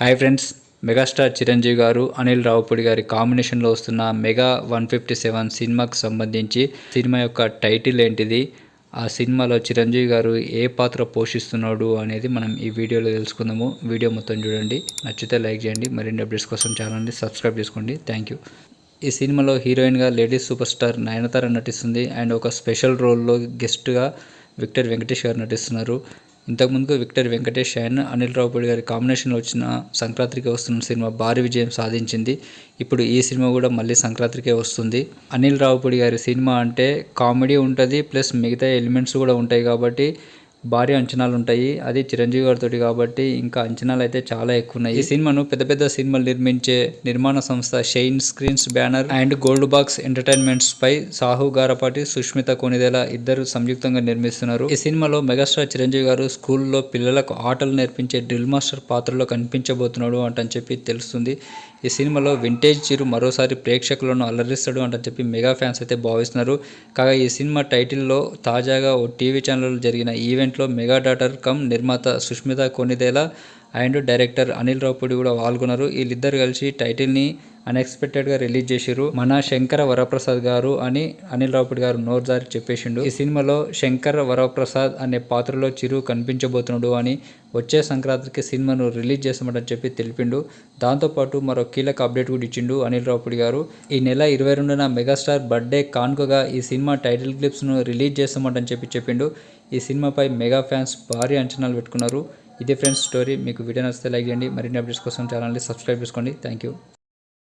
Hi friends megastar Chiranjeevi గారు అనిల్ రావుపూడి గారి కాంబినేషన్లో వస్తున్న మెగా వన్ ఫిఫ్టీ సెవెన్ సినిమాకు సంబంధించి సినిమా యొక్క టైటిల్ ఏంటిది ఆ సినిమాలో చిరంజీవి గారు ఏ పాత్ర పోషిస్తున్నాడు అనేది మనం ఈ వీడియోలో తెలుసుకుందాము. వీడియో మొత్తం చూడండి. నచ్చితే లైక్ చేయండి. మరిన్ని అప్డేట్స్ కోసం ఛానల్ని సబ్స్క్రైబ్ చేసుకోండి. Thank you. ఈ సినిమాలో హీరోయిన్గా లేడీస్ సూపర్ స్టార్ నయనతార నటిస్తుంది. అండ్ ఒక స్పెషల్ రోల్లో గెస్ట్గా విక్టర్ వెంకటేష్ గారు నటిస్తున్నారు. ఇంతకుముందు విక్టర్ వెంకటేష్ అండ్ అనిల్ రావుపూడి గారి కాంబినేషన్లో వచ్చిన సంక్రాంతికి వస్తున్న సినిమా భారీ విజయం సాధించింది. ఇప్పుడు ఈ సినిమా కూడా మళ్ళీ సంక్రాంతికే వస్తుంది. అనిల్ రావుపూడి గారి సినిమా అంటే కామెడీ ఉంటుంది ప్లస్ మిగతా ఎలిమెంట్స్ కూడా ఉంటాయి కాబట్టి భారీ అంచనాలు ఉంటాయి అది చిరంజీవి గారితో కాబట్టి ఇంకా అంచనాలు అయితే చాలా ఎక్కువ ఉన్నాయి ఈ సినిమాను పెద్ద పెద్ద సినిమాలు నిర్మించే నిర్మాణ సంస్థ shine screens banner and gold box entertainments పై సాహు గారపాటి సుష్మిత కొనిదేల ఇద్దరు సంయుక్తంగా నిర్మిస్తున్నారు. ఈ సినిమాలో మెగాస్టార్ చిరంజీవి గారు స్కూల్లో పిల్లలకు ఆటలు నేర్పించే డ్రిల్ మాస్టర్ పాత్రలో కనిపించబోతున్నాడు అంటని చెప్పి తెలుస్తుంది. ఈ సినిమాలో వింటేజ్ చిరు మరోసారి ప్రేక్షకులను అలరిస్తాడు అంటని చెప్పి మెగా ఫ్యాన్స్ అయితే భావిస్తున్నారు. కాగా ఈ సినిమా టైటిల్లో తాజాగా ఓ టీవీ ఛానల్లో జరిగిన ఈవెంట్ ఈవెంట్లో మెగా డాటర్ కమ్ నిర్మాత సుష్మిత కొనిదేల అండ్ డైరెక్టర్ అనిల్ రావుపూడి కూడా పాల్గొన్నారు. వీళ్ళిద్దరు కలిసి టైటిల్ని అన్ఎక్స్పెక్టెడ్గా రిలీజ్ చేసిరు మన శంకర వరప్రసాద్ గారు అని అనిల్ రావుపూడి గారు నోర్జారి చెప్పేసిండు. ఈ సినిమాలో శంకర వరప్రసాద్ అనే పాత్రలో చిరు కనిపించబోతున్నాడు అని వచ్చే సంక్రాంతికి సినిమాను రిలీజ్ చేస్తామని చెప్పి తెలిపిండు. దాంతోపాటు మరో కీలక అప్డేట్ కూడా ఇచ్చిండు అనిల్ రావుపూడి గారు. ఈ నెల ఇరవై రెండున మెగాస్టార్ బర్త్డే కానుకగా ఈ సినిమా టైటిల్ క్లిప్స్ను రిలీజ్ చేస్తామని చెప్పి చెప్పిండు. ఈ సినిమాపై మెగా ఫ్యాన్స్ భారీ అంచనాలు పెట్టుకున్నారు. ఇదే ఫ్రెండ్స్ స్టోరీ మీకు వీడియో నచ్చితే లైక్ చేయండి. మరిన్ని అప్డేట్స్ కోసం ఛానల్ని సబ్స్క్రైబ్ చేసుకోండి. Thank you